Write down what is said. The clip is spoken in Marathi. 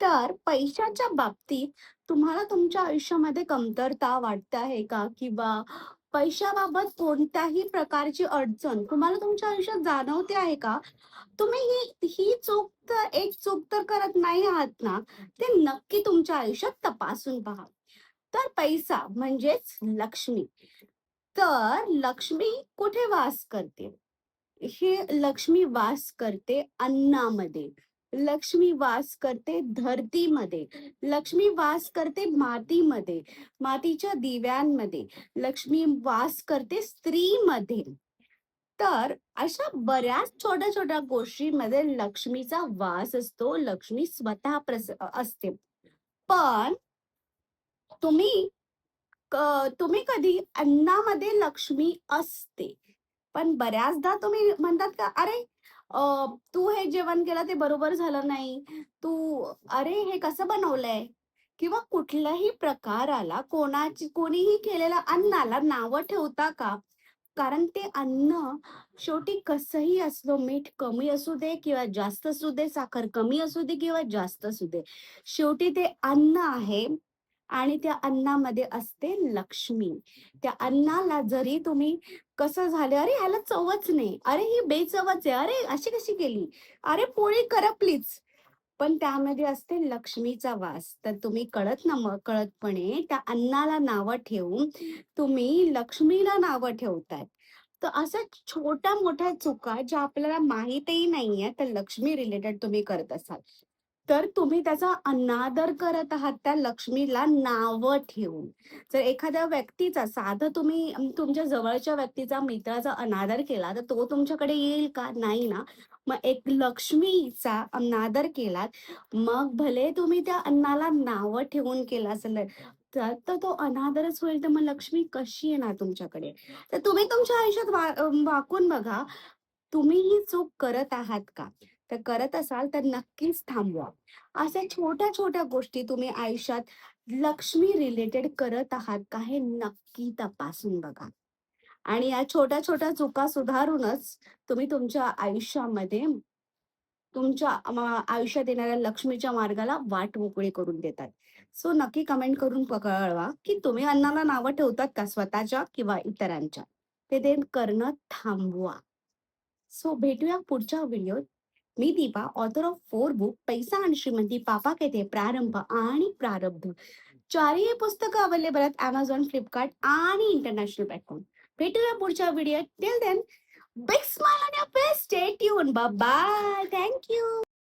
तर पैशाच्या बाबतीत तुम्हाला तुमच्या आयुष्यामध्ये कमतरता वाटते आहे का? किंवा पैशाबाबत कोणत्याही प्रकारची अडचण तुम्हाला तुमच्या आयुष्यात जाणवते आहे का? तुम्ही ही ही चूक तर एक चूक तर करत नाही आहात ना? ते नक्की तुमच्या आयुष्यात तपासून पहा. तर पैसा म्हणजेच लक्ष्मी. तर लक्ष्मी कुठे वास करते? ही लक्ष्मी वास करते अन्नामध्ये. लक्ष्मी वास करते धरतीमध्ये. लक्ष्मी वास करते मातीमध्ये, मातीच्या दिव्यांमध्ये. लक्ष्मी वास करते स्त्रीमध्ये. तर अशा बऱ्याच छोट्या-छोट्या गोष्टीमध्ये लक्ष्मीचा वास असतो. लक्ष्मी स्वतः प्रस असते. पण तुम्ही तुम्ही कधी अन्नामध्ये लक्ष्मी असते. पण बऱ्याचदा तुम्ही म्हणतात का, "अरे, तू हे जेवण केलं ते बरोबर झालं नाही. तू अरे, हे कसं बनवलंय?" किंवा कुठल्याही प्रकाराला कोणाची कोणीही केलेल्या अन्नाला नावं ठेवता का? कारण ते अन्न शेवटी कसंही असलो मीठ कमी असू दे किंवा जास्त असू दे, साखर कमी असू दे किंवा जास्त असू दे. शेवटी ते अन्न आहे आणि त्या अन्नामध्ये असते लक्ष्मी. त्या अन्नाला जरी तुम्ही कसं झालं, "अरे, ह्याला चवच नाही. अरे, ही बेचवच आहे. अरे, अशी कशी केली? अरे, पोळी करपलीच." पण त्यामध्ये असते लक्ष्मीचा वास. तर तुम्ही कळत ना मग कळतपणे त्या अन्नाला नावं ठेवून तुम्ही लक्ष्मीला नावं ठेवताय. तर अशा छोट्या-मोठ्या चुका ज्या आपल्याला माहितही नाहीये, तर लक्ष्मी रिलेटेड तुम्ही करत असाल. तर तुम्ही त्याचा अनादर करत आहात त्या लक्ष्मीला नावं ठेवून. जर एखाद्या व्यक्तीचा साधं तुम्ही तुमच्या जवळच्या व्यक्तीचा, मित्राचा अनादर केला, तर तो तुमच्याकडे येईल का? नाही ना. मग एक लक्ष्मीचा अनादर केलात, मग भले तुम्ही त्या अन्नाला नावं ठेवून केला असेल तर तो अनादरच होईल, तर मग लक्ष्मी कशी येणार तुमच्याकडे? तर तुम्ही तुमच्या आयुष्यात वा वाकून बघा. तुम्ही ही चूक करत आहात का? तर करत असाल तर नक्कीच थांबवा. अशा छोट्या-छोट्या गोष्टी तुम्ही आयुष्यात लक्ष्मी रिलेटेड करत आहात का? हे नक्की तपासून बघा. आणि या छोट्या-छोट्या चुका सुधारूनच तुम्ही तुमच्या आयुष्यामध्ये तुमच्या आयुष्यात येणाऱ्या लक्ष्मीच्या मार्गाला वाट मोकळी करून देतात. सो नक्की कमेंट करून कळवा, की तुम्ही अन्नाला नावं ठेवतात का स्वतःच्या किंवा इतरांच्या? ते देण करणं थांबवा. सो भेटूया पुढच्या व्हिडिओत. मी Deepa, author of four book पैसा आणि श्रीमंती, पापा कहते प्रारंभ आणि प्रारब्ध. चारही पुस्तकं अवेलेबल आहेत अमेझॉन फ्लिपकार्ट आणि इंटरनॅशनल प्लॅटफॉर्म. भेटूया पुढच्या video till then, big smile on your face. Stay tune bye thank you